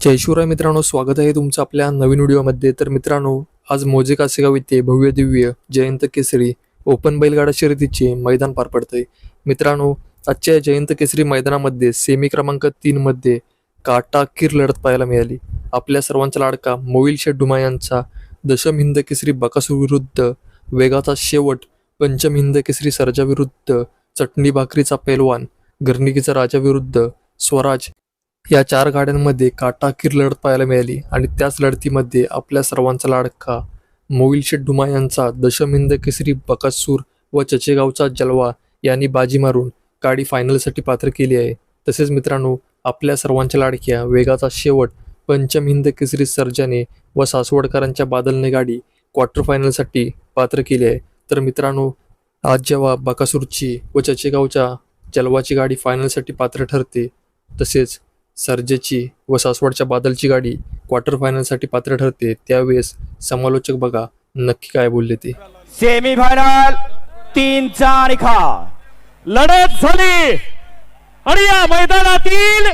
जय शिवराय मित्रांनो स्वागत आहे तुमचं आपल्या नवीन व्हिडिओमध्ये. तर मित्रांनो आज मोजे कासेगाव येथे भव्य दिव्य जयंत केसरी ओपन बैलगाडा शर्यतीचे मैदान पार पडतंय. मित्रांनो आजच्या जयंत केसरी मैदानामध्ये सेमी क्रमांक तीनमध्ये काटा किर लढत पाहायला मिळाली. आपल्या सर्वांचा लाडका मोईल शेडुमा यांचा दशम हिंद केसरी बकासूर विरुद्ध वेगाचा शेवट पंचम हिंद केसरी सरजाविरुद्ध चटणी भाकरीचा पैलवान गर्णिकीचा राजाविरुद्ध स्वराज या चार गाड्यांमध्ये काटाकीर लढत पाहायला मिळाली आणि त्याच लढतीमध्ये आपल्या सर्वांचा लाडका मोविल शेड्डुमा डुमा यांचा दशमिंद केसरी बकासूर व चचेगावचा जलवा यांनी बाजी मारून गाडी फायनलसाठी पात्र केली आहे. तसेच मित्रांनो आपल्या सर्वांच्या लाडक्या वेगाचा शेवट पंचमहिंद केसरी सर्जाने व सासवडकरांच्या बादलने गाडी क्वार्टर फायनलसाठी पात्र केली आहे. तर मित्रांनो आज जेव्हा बकासूरची व चचेगावच्या जलवाची गाडी फायनलसाठी पात्र ठरते तसेच सर्जेची व सासवडच्या बादलची गाडी क्वार्टर फायनलसाठी पात्र ठरते त्यावेळेस समालोचक बघा नक्की काय बोलले ते. सेमी फायनल तीनचा खा लढत झाली. आणि या मैदानातील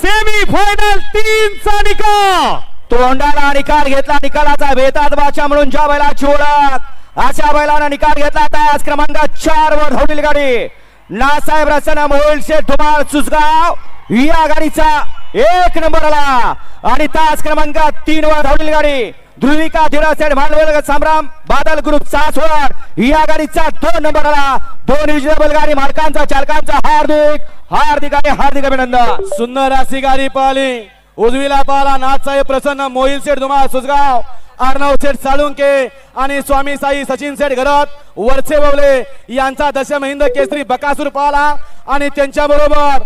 सेमी फायनल तीनचा निकाल तोंडाला निकाल घेतला निकालाचा भेतात बाचा म्हणून ज्या बैलाची ओळख अशा बैलानं निकाल घेतला. तास क्रमांक चार वर धावलेली गाडी. नासाहेब रचना मोहिल शेठ धुमाळ सुसगाव या गाडीचा एक नंबर आला. आणि तास क्रमांक तीन वर धावलेली गाडी. ध्रुविका धीरासेठ भांडवल संभ्राम बादल ग्रुप सासवड या गाडीचा दोन नंबर आला. दोन रिजनेबल गाडी मालकांचा चालकांचा हार्दिक हार्दिक आणि हार्दिक अभिनंदन. सुंदर अशी गाडी पाहिली. उजवीला पाहिला. नाथसाहेब प्रसन्न मोहिल सेठ धुमाळ सुजगाव अर्णव सेठ साळुंके आणि स्वामी साई सचिन सेठ घरत वरचे बवले. यांचा दशम हिंद केसरी बकासूर पाहिला. आणि त्यांच्या बरोबर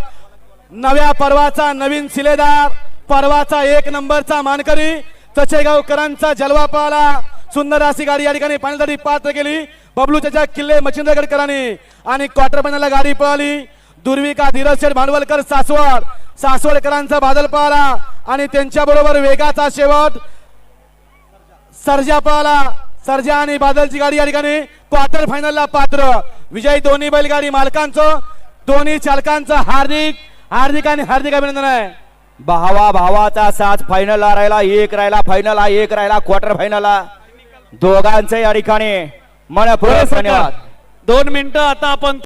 नव्या पर्वाचा नवीन शिलेदार पर्वाचा एक नंबरचा मानकरी चचेगावकरांचा जलवा पाहला सुंदर अशी गाडी या ठिकाणी पाण्यासाठी पात्र केली. बबलू त्याच्या किल्ले मच्छिंद्रगडकरांनी आणि क्वार्टर फायनलला गाडी पळाली. दुर्विका धीरज शेठ भांडवलकर सासवड. सासवडकरांचा बादल पाहिला आणि त्यांच्या बरोबर वेगाचा शेवट सर्जा पाहिला सर्जा आणि बादलची गाडी या ठिकाणी क्वार्टर फायनलला पात्र. विजयी दोन्ही बैलगाडी मालकांचं दोन्ही चालकांचं हार्दिक हार्दिक आणि हार्दिक अभिनंदन आहे. भावा भावाचा साथ फायनलला राहिला एक राहिला फायनलला एक राहिला क्वार्टर फायनलला दोघांचे या ठिकाणी मनपूर्वक धन्यवाद. दोन मिनिटं आता आपण